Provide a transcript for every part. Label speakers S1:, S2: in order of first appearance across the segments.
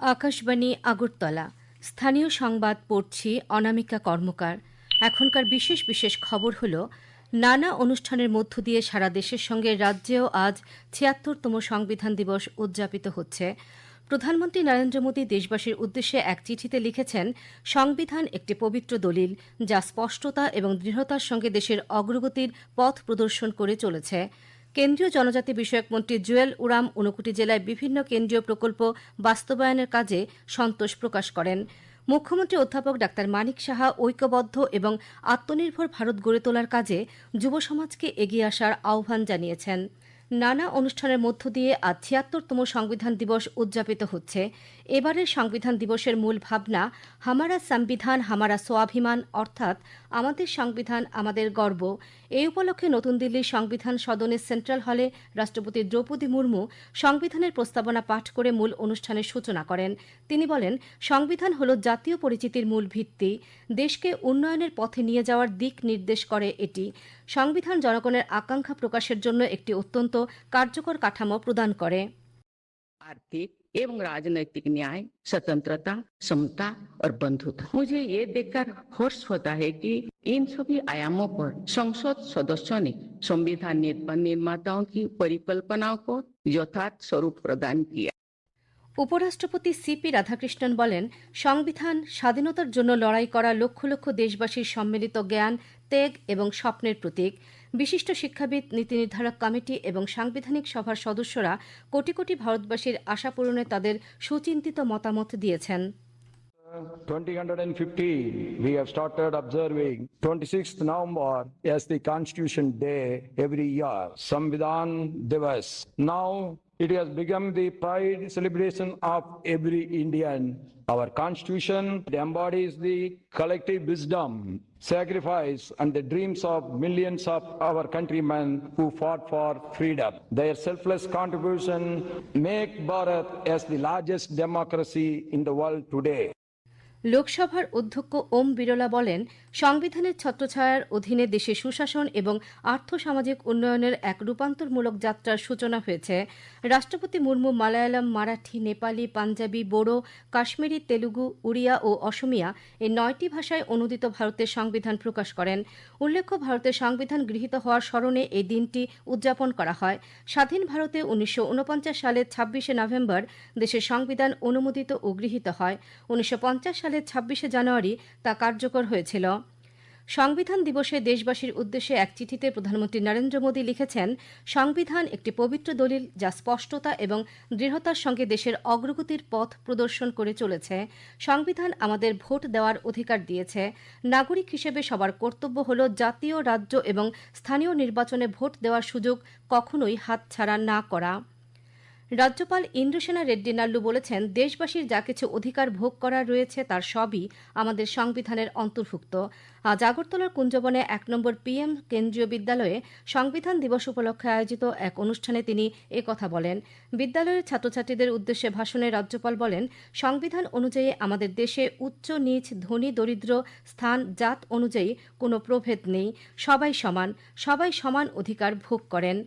S1: আকাশবাণী আগরতলা। স্থানীয় সংবাদ পড়ছি অনামিকা কর্মকার। এখনকার বিশেষ বিশেষ খবর হল, নানা অনুষ্ঠানের মধ্য দিয়ে সারা দেশের সঙ্গে রাজ্যেও আজ ছিয়াত্তরতম সংবিধান দিবস উদযাপিত হচ্ছে। প্রধানমন্ত্রী নরেন্দ্র মোদী দেশবাসীর উদ্দেশ্যে এক চিঠিতে লিখেছেন, সংবিধান একটি পবিত্র দলিল যা স্পষ্টতা এবং দৃঢ়তার সঙ্গে দেশের অগ্রগতির পথ প্রদর্শন করে চলেছে। কেন্দ্রীয় জনজাতি বিষয়ক মন্ত্রী জুয়েল উরাম ঊনকোটি জেলায় বিভিন্ন কেন্দ্রীয় প্রকল্প বাস্তবায়নের কাজে সন্তোষ প্রকাশ করেন। মুখ্যমন্ত্রী অধ্যাপক ডাক্তার মানিক সাহা ঐক্যবদ্ধ এবং আত্মনির্ভর ভারত গড়ে তোলার কাজে যুব সমাজকে এগিয়ে আসার আহ্বান জানিয়েছেন। নানা অনুষ্ঠানের মধ্য দিয়ে আজ ছিয়াত্তরতম সংবিধান দিবস উদযাপিত হচ্ছে। এবারের সংবিধান দিবসের মূল ভাবনা, হামারা সংবিধান, হামারা স্বাভিমান অর্থাৎ আমাদের সংবিধান, আমাদের গর্ব। এই উপলক্ষে নতুন দিল্লির সংবিধান সদনের সেন্ট্রাল হলে রাষ্ট্রপতি দ্রৌপদী মুর্মু সংবিধানের প্রস্তাবনা পাঠ করে মূল অনুষ্ঠানের সূচনা করেন তিনি বলেন সংবিধান হল জাতীয় পরিচিতির মূল ভিত্তি দেশকে উন্নয়নের পথে নিয়ে যাওয়ার দিক নির্দেশ করে এটি সংবিধান জনগণের আকাঙ্ক্ষা প্রকাশের জন্য একটি অত্যন্ত কার্যকর কাঠামো প্রদান করে
S2: आर्थिक एवं राजनैतिक न्याय स्वतंत्रता समता और बंधुता मुझे ये देखकर हर्ष होता है कि इन सभी आयामों पर संसद सदस्यों ने संविधान निर्माताओं की परिकल्पनाओं को यथार्थ स्वरूप प्रदान किया
S1: উপরাষ্ট্রপতি সিপি রাধাকৃষ্ণন বলেন সংবিধান স্বাধীনতার জন্য লড়াই করা লক্ষ লক্ষ দেশবাসীর সম্মিলিত জ্ঞান ত্যাগ এবং স্বপ্নের প্রতীক বিশিষ্ট শিক্ষাবিদ নীতি নির্ধারক কমিটি এবং সাংবিধানিক সভার সদস্যরা কোটি কোটি ভারতবাসীর আশা পূরণে তাদের সুচিন্তিত মতামত দিয়েছেন
S3: 2015, we have started observing 26th November as the Constitution Day every year, Samvidhan Divas. Now it has become the pride celebration of every Indian. Our Constitution embodies the collective wisdom, sacrifice, and the dreams of millions of our countrymen who fought for freedom. Their selfless contribution make Bharat as the largest democracy in the world today.
S1: লোকসভার অধ্যক্ষ ওম বিরলা বলেন সংবিধানের ছত্রছায়ার অধীনে দেশে সুশাসন এবং আর্থসামাজিক উন্নয়নের এক রূপান্তরমূলক যাত্রার সূচনা হয়েছে। রাষ্ট্রপতি মুর্মু মালায়ালাম, মারাঠি, নেপালি, পাঞ্জাবি, বোড়ো, কাশ্মীরি, তেলুগু, উড়িয়া ও অসমিয়া এই নয়টি ভাষায় অনুদিত ভারতের সংবিধান প্রকাশ করেন। উল্লেখ্য, ভারতের সংবিধান গৃহীত হওয়ার স্মরণে এই দিনটি উদযাপন করা হয়। স্বাধীন ভারতে উনিশশো ঊনপঞ্চাশ সালের ছাব্বিশে নভেম্বর দেশের সংবিধান অনুমোদিত ও গৃহীত হয়। উনিশশো পঞ্চাশ সালের ছাব্বিশে জানুয়ারি তা কার্যকর হয়েছিল। সংবিধান দিবসে দেশবাসীর উদ্দেশ্যে এক চিঠিতে প্রধানমন্ত্রী নরেন্দ্র মোদী লিখেছেন, সংবিধান একটি পবিত্র দলিল যা স্পষ্টতা এবং দৃঢ়তার সঙ্গে দেশের অগ্রগতির পথ প্রদর্শন করে চলেছে। সংবিধান আমাদের ভোট দেওয়ার অধিকার দিয়েছে। নাগরিক হিসেবে সবার কর্তব্য হল জাতীয়, রাজ্য এবং স্থানীয় নির্বাচনে ভোট দেওয়ার সুযোগ কখনোই হাতছাড়া না করা। রাজ্যপাল ইন্দ্রসেনা রেড্ডি নাল্লু বলেছেন, দেশবাসীর যা কিছু অধিকার ভোগ করার রয়েছে তার সবই আমাদের সংবিধানের অন্তর্ভুক্ত। আজ আগরতলার কুঞ্জবনে এক নম্বর পিএম কেন্দ্রীয় বিদ্যালয়ে সংবিধান দিবস উপলক্ষে আয়োজিত এক অনুষ্ঠানে তিনি কথা বলেন। বিদ্যালয়ের ছাত্রছাত্রীদের উদ্দেশ্যে ভাষণে রাজ্যপাল বলেন, সংবিধান অনুযায়ী আমাদের দেশে উচ্চ, নিচ, ধনী, দরিদ্র, স্থান, জাত অনুযায়ী কোনো প্রভেদ নেই। সবাই সমান সবাই সমান অধিকার ভোগ করেন।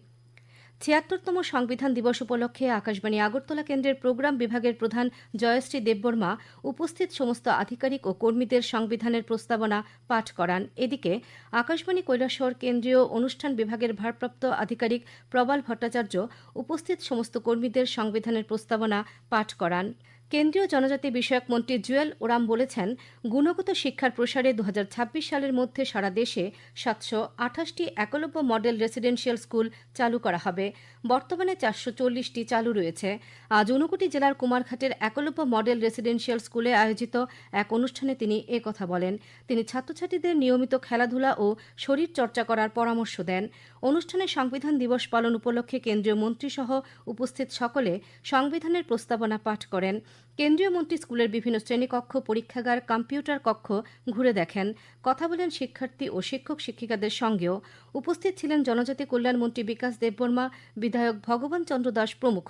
S1: ছিয়াত্তরতম সংবিধান দিবস উপলক্ষে আকাশবাণী আগরতলা কেন্দ্রের প্রোগ্রাম বিভাগের প্রধান জয়শ্রী দেববর্মা উপস্থিত সমস্ত আধিকারিক ও কর্মীদের সংবিধানের প্রস্তাবনা পাঠ করান। এদিকে আকাশবাণী কৈলাসহর কেন্দ্রীয় অনুষ্ঠান বিভাগের ভারপ্রাপ্ত আধিকারিক প্রবাল ভট্টাচার্য উপস্থিত সমস্ত কর্মীদের সংবিধানের প্রস্তাবনা পাঠ করান। কেন্দ্রীয় জনজাতি বিষয়ক মন্ত্রী জুয়েল ওরাম বলেছেন, গুণগত শিক্ষার প্রসারে দু হাজার ছাব্বিশ সালের মধ্যে সারা দেশে সাতশো আঠাশটি একলব্য মডেল রেসিডেন্সিয়াল স্কুল চালু করা হবে। বর্তমানে চারশো চল্লিশটি চালু রয়েছে। আজ ঊনকোটি জেলার কুমারঘাটের একলব্য মডেল রেসিডেন্সিয়াল স্কুলে আয়োজিত এক অনুষ্ঠানে তিনি কথা বলেন। তিনি ছাত্রছাত্রীদের নিয়মিত খেলাধুলা ও শরীর চর্চা করার পরামর্শ দেন। অনুষ্ঠানে সংবিধান দিবস পালন উপলক্ষে কেন্দ্রীয় মন্ত্রীসহ উপস্থিত সকলে সংবিধানের প্রস্তাবনা পাঠ করেন। কেন্দ্রীয় মন্ত্রী স্কুলের বিভিন্ন শ্রেণীকক্ষ, পরীক্ষাগার, কম্পিউটার কক্ষ ঘুরে দেখেন। কথা বলেন শিক্ষার্থী ও শিক্ষক শিক্ষিকাদের সঙ্গেও। উপস্থিত ছিলেন জনজাতি কল্যাণ মন্ত্রী বিকাশ দেববর্মা, বিধায়ক ভগবান চন্দ্র দাস প্রমুখ।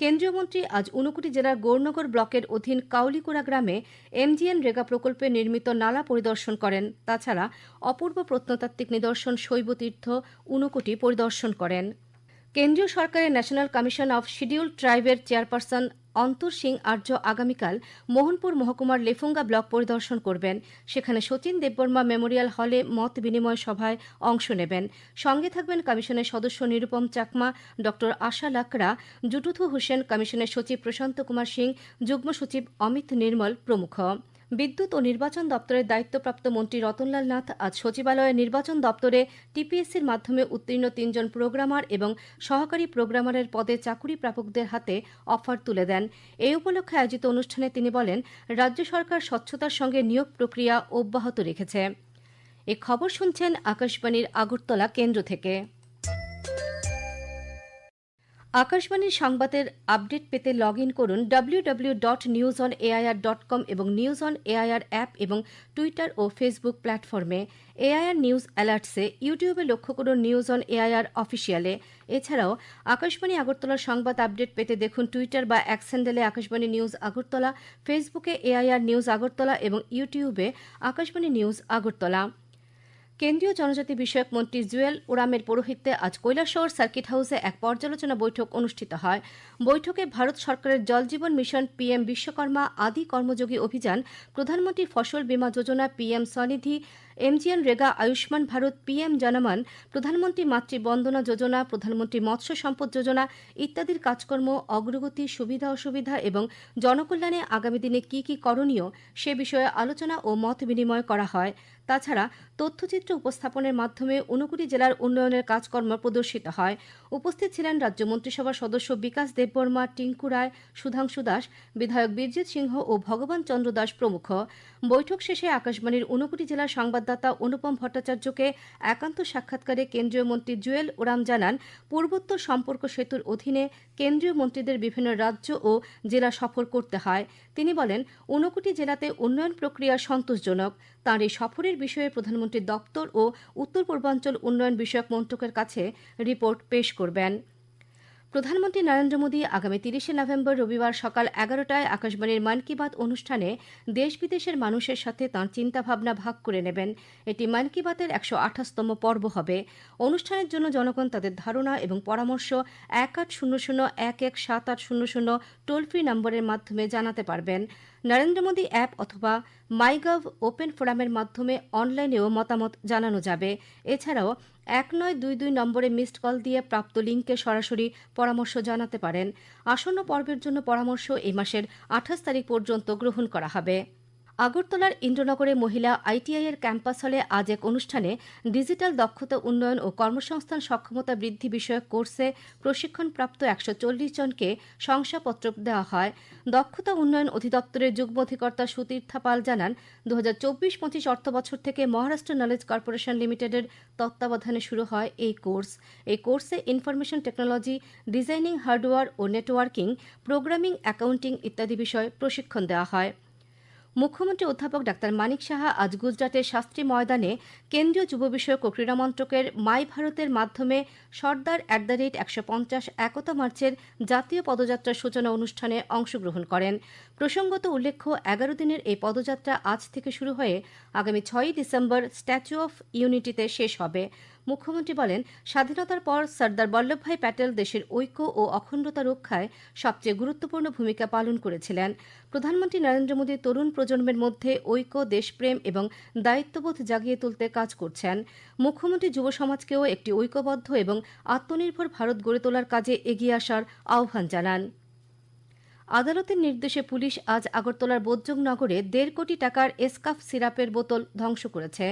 S1: কেন্দ্রীয় মন্ত্রী আজ ঊনকোটি জেলার গৌরনগর ব্লকের অধীন কাউলিকুড়া গ্রামে এমজিএন রেগা প্রকল্পে নির্মিত নালা পরিদর্শন করেন। তাছাড়া অপূর্ব প্রত্নতাত্ত্বিক নিদর্শন শৈবতীর্থ ঊনকোটি পরিদর্শন করেন। কেন্দ্রীয় সরকারের ন্যাশনাল কমিশন অফ শিডিউল ট্রাইবের চেয়ারপারসন অন্তর সিং আর্য আগামীকাল মোহনপুর মহকুমার লেফুঙ্গা ব্লক পরিদর্শন করবেন। সেখানে সচিন দেববর্মা মেমোরিয়াল হলে মত বিনিময় সভায় অংশ নেবেন। সঙ্গে থাকবেন কমিশনের সদস্য নিরুপম চাকমা ড আশা লাকড়া, জুটুথু হোসেন, কমিশনের সচিব প্রশান্ত কুমার সিং, যুগ্ম সচিব অমিত নির্মল প্রমুখ। বিদ্যুৎ ও নির্বাচন দপ্তরের দায়িত্বপ্রাপ্ত মন্ত্রী রতনলাল নাথ আজ সচিবালয়ে নির্বাচন দপ্তরে টিপিএসসির মাধ্যমে উত্তীর্ণ তিনজন প্রোগ্রামার এবং সহকারী প্রোগ্রামারের পদে চাকুরি প্রাপকদের হাতে অফার তুলে দেন। এই উপলক্ষে আয়োজিত অনুষ্ঠানে তিনি বলেন, রাজ্য সরকার স্বচ্ছতার সঙ্গে নিয়োগ প্রক্রিয়া অব্যাহত রেখেছে। এ খবর শুনছেন আকাশবাণীর আগরতলা কেন্দ্র থেকে। আকাশবাণীর সংবাদের আপডেট পেতে লগ ইন করুন W dot news on AIR dot com এবং নিউজ অন এআইআর অ্যাপ এবং টুইটার ও ফেসবুক প্ল্যাটফর্মে এআইআর নিউজ অ্যালার্টসে ইউটিউবে লক্ষ্য করুন নিউজ অন এআইআর অফিসিয়ালে এছাড়াও আকাশবাণী আগরতলার সংবাদ আপডেট পেতে দেখুন টুইটার বা এক হ্যান্ডেলে আকাশবাণী নিউজ আগরতলা ফেসবুকে এআইআর নিউজ আগরতলা এবং ইউটিউবে আকাশবাণী নিউজ আগরতলা। কেন্দ্রীয় জনজাতি বিষয়ক মন্ত্রী জুয়েল ওরামের পৌরোহিত্যে আজ কৈলাসহর সার্কিট হাউসে এক পর্যালোচনা বৈঠক অনুষ্ঠিত হয়। বৈঠকে ভারত সরকারের জলজীবন মিশন পিএম বিশ্বকর্মা আদি কর্মযোগী অভিযান, প্রধানমন্ত্রী ফসল বীমা যোজনা PM Svanidhi MGNREGA Ayushman Bharat PM Janman, প্রধানমন্ত্রী মাতৃ বন্দনা যোজনা, প্রধানমন্ত্রী মৎস্য সম্পদ যোজনা ইত্যাদির কাজকর্ম, অগ্রগতি, সুবিধা, অসুবিধা এবং জনকল্যাণে আগামী দিনে কি কি করণীয় সে বিষয়ে আলোচনা ও মত বিনিময় করা হয়। তাছাড়া তথ্যচিত্র উপস্থাপনের মাধ্যমে ঊনকুড়ি জেলার উন্নয়নের কাজকর্ম প্রদর্শিত হয়। উপস্থিত ছিলেন রাজ্য মন্ত্রিসভার সদস্য বিকাশ দেববর্মা, টিঙ্কু রায়, সুধাংশু দাস, বিধায়ক বীরজিৎ সিংহ ও ভগবান চন্দ্র দাস প্রমুখ। বৈঠক শেষে আকাশবাণীর ঊনকুড়ি জেলার সংবাদদাতা অনুপম ভট্টাচার্যকে একান্ত সাক্ষাৎকারে কেন্দ্রীয় মন্ত্রী জুয়েল ওরাম জানান, পূর্বোত্তর সম্পর্ক সেতুর অধীনে কেন্দ্রীয় মন্ত্রীদের বিভিন্ন রাজ্য ও জেলা সফর করতে হয়। তিনি বলেন, ঊনকুটি জেলাতে উন্নয়ন প্রক্রিয়া সন্তোষজনক। তাঁর এই সফরের বিষয়ে প্রধানমন্ত্রীর দপ্তর ও উত্তর পূর্বাঞ্চল উন্নয়ন বিষয়ক মন্ত্রকের কাছে রিপোর্ট পেশ করবেন। প্রধানমন্ত্রী নরেন্দ্র মোদী আগামী তিরিশে নভেম্বর রবিবার সকাল এগারোটায় আকাশবাণীর মন কি বাত অনুষ্ঠানে দেশ বিদেশের মানুষের সাথে তাঁর চিন্তাভাবনা ভাগ করে নেবেন। এটি মন কি বাতের একশো আঠাশতম পর্ব হবে। অনুষ্ঠানের জন্য জনগণ তাদের ধারণা এবং পরামর্শ এক আট শূন্য শূন্য এক এক সাত আট শূন্য শূন্য টোল ফ্রি নম্বরের মাধ্যমে জানাতে পারবেন। নরেন্দ্র মোদী অ্যাপ অথবা মাইগভ ওপেন ফোরামের মাধ্যমে অনলাইনেও মতামত জানানো যাবে। এছাড়াও এক নয় দুই দুই নম্বরে মিসড কল দিয়ে প্রাপ্ত লিঙ্কে সরাসরি পরামর্শ জানাতে পারেন। আসন্ন পর্বের জন্য পরামর্শ এই মাসের আঠাশ তারিখ পর্যন্ত গ্রহণ করা হবে। আগরতলার ইন্দ্রনগরে মহিলা আইটিআই এর ক্যাম্পাস হলে আজ এক অনুষ্ঠানে ডিজিটাল দক্ষতা উন্নয়ন ও কর্মসংস্থান সক্ষমতা বৃদ্ধি বিষয়ক কোর্সে প্রশিক্ষণপ্রাপ্ত একশো চল্লিশ জনকে শংসাপত্র দেওয়া হয়। দক্ষতা উন্নয়ন অধিদপ্তরের যুগ্ম অধিকর্তা সুতীর্থা পাল জানান দু হাজার চব্বিশ পঁচিশ অর্থ বছর থেকে মহারাষ্ট্র নলেজ কর্পোরেশন লিমিটেডের তত্ত্বাবধানে শুরু হয় এই কোর্স। এই কোর্সে ইনফরমেশন টেকনোলজি, ডিজাইনিং হার্ডওয়্যার ও নেটওয়ার্কিং, প্রোগ্রামিং, অ্যাকাউন্টিং ইত্যাদি বিষয়ে প্রশিক্ষণ দেওয়া হয়। মুখ্যমন্ত্রী অধ্যাপক ডাক্তার মানিক সাহা আজ গুজরাটের শাস্ত্রী ময়দানে কেন্দ্রীয় যুব বিষয়ক ও ক্রীড়া মন্ত্রকের মাই ভারতের মাধ্যমে সর্দার অ্যাট দ্য রেট একশো পঞ্চাশ একতা মার্চের জাতীয় পদযাত্রার সূচনা অনুষ্ঠানে অংশগ্রহণ করেন। প্রসঙ্গত উল্লেখ্য, এগারো দিনের এই পদযাত্রা আজ থেকে শুরু হয়ে আগামী ছয়ই ডিসেম্বর স্ট্যাচু অফ ইউনিটিতে শেষ হবে। মুখ্যমন্ত্রী বলেন, স্বাধীনতার পর সর্দার বল্লভভাই প্যাটেল দেশের ঐক্য ও অখণ্ডতা রক্ষায় সবচেয়ে গুরুত্বপূর্ণ ভূমিকা পালন করেছিলেন। প্রধানমন্ত্রী নরেন্দ্র মোদী তরুণ প্রজন্মের মধ্যে ঐক্য, দেশপ্রেম এবং দায়িত্ববোধ জাগিয়ে তুলতে কাজ করছেন। মুখ্যমন্ত্রী যুব সমাজকেও একটি ঐক্যবদ্ধ এবং আত্মনির্ভর ভারত গড়ে তোলার কাজে এগিয়ে আসার আহ্বান জানান। আদালতের নির্দেশে পুলিশ আজ আগরতলার বোজ্জংনগরে দেড় কোটি টাকার এসকাফ সিরাপের বোতল ধ্বংস করেছে।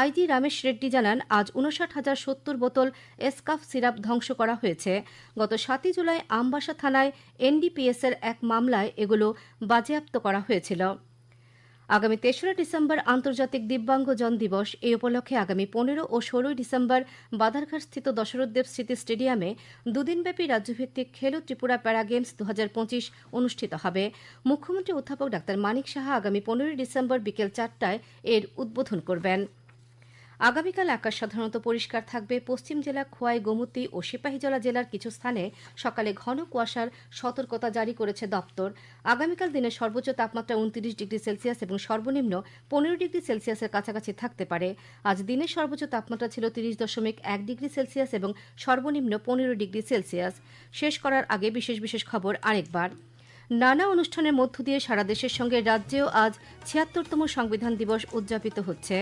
S1: আইজি রামেশ রেড্ডি জানান, আজ উনষাট হাজার সত্তর বোতল এসকাফ সিরাপ ধ্বংস করা হয়েছে। গত সাতই জুলাই আমবাসা থানায় এনডিপিএস এর এক মামলায় এগুলো বাজেয়াপ্ত করা হয়েছিল। আগামী তেসরা ডিসেম্বর আন্তর্জাতিক দিব্যাঙ্গজন দিবস। এই উপলক্ষে আগামী পনেরো ও ষোলোই ডিসেম্বর বাধারঘাট স্থিত দশরথদেব স্মৃতি স্টেডিয়ামে দুদিনব্যাপী রাজ্যভিত্তিক খেলো ত্রিপুরা প্যারা গেমস দু হাজার পঁচিশ অনুষ্ঠিত হবে। মুখ্যমন্ত্রী অধ্যাপক ডাক্তার মানিক সাহা আগামী পনেরোই ডিসেম্বর বিকেল চারটায় এর উদ্বোধন করবেন। আগামীকাল আকাশ সাধারণত পরিষ্কার থাকবে। পশ্চিম জেলা খোয়াই, গোমতী ও সিপাহীজলা জেলার কিছু স্থানে সকালে ঘন কুয়াশার সতর্কতা জারি করেছে দপ্তর। আগামীকাল দিনের সর্বোচ্চ তাপমাত্রা উনত্রিশ ডিগ্রি সেলসিয়াস এবং সর্বনিম্ন পনেরো ডিগ্রি সেলসিয়াসের কাছাকাছি থাকতে পারে। আজ দিনের সর্বোচ্চ তাপমাত্রা ছিল তিরিশ দশমিক এক ডিগ্রি সেলসিয়াস এবং সর্বনিম্ন পনেরো ডিগ্রি সেলসিয়াস। শেষ করার আগে বিশেষ বিশেষ খবর আরেকবার। নানা অনুষ্ঠানের মধ্য দিয়ে সারা দেশের সঙ্গে রাজ্যেও আজ ছিয়াত্তরতম সংবিধান দিবস উদযাপিত হচ্ছে।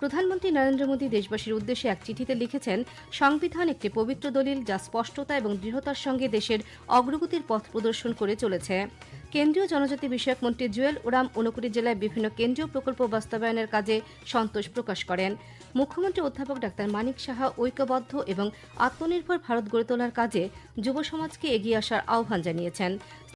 S1: প্রধানমন্ত্রী নরেন্দ্র মোদী দেশবাসীর উদ্দেশ্যে এক চিঠিতে লিখেছেন, সংবিধান একটি পবিত্র দলিল যা স্পষ্টতা এবং দৃঢ়তার সঙ্গে দেশের অগ্রগতির পথ প্রদর্শন করে চলেছে। কেন্দ্রীয় জনজাতি বিষয়ক মন্ত্রী জুয়েল ওরাম ঊনকুড়ি জেলায় বিভিন্ন কেন্দ্রীয় প্রকল্প বাস্তবায়নের কাজে সন্তোষ প্রকাশ করেন। মুখ্যমন্ত্রী অধ্যাপক ডাক্তার মানিক সাহা ঐক্যবদ্ধ এবং আত্মনির্ভর ভারত গড়ে তোলার কাজে যুব সমাজকে এগিয়ে আসার আহ্বান জানিয়েছেন।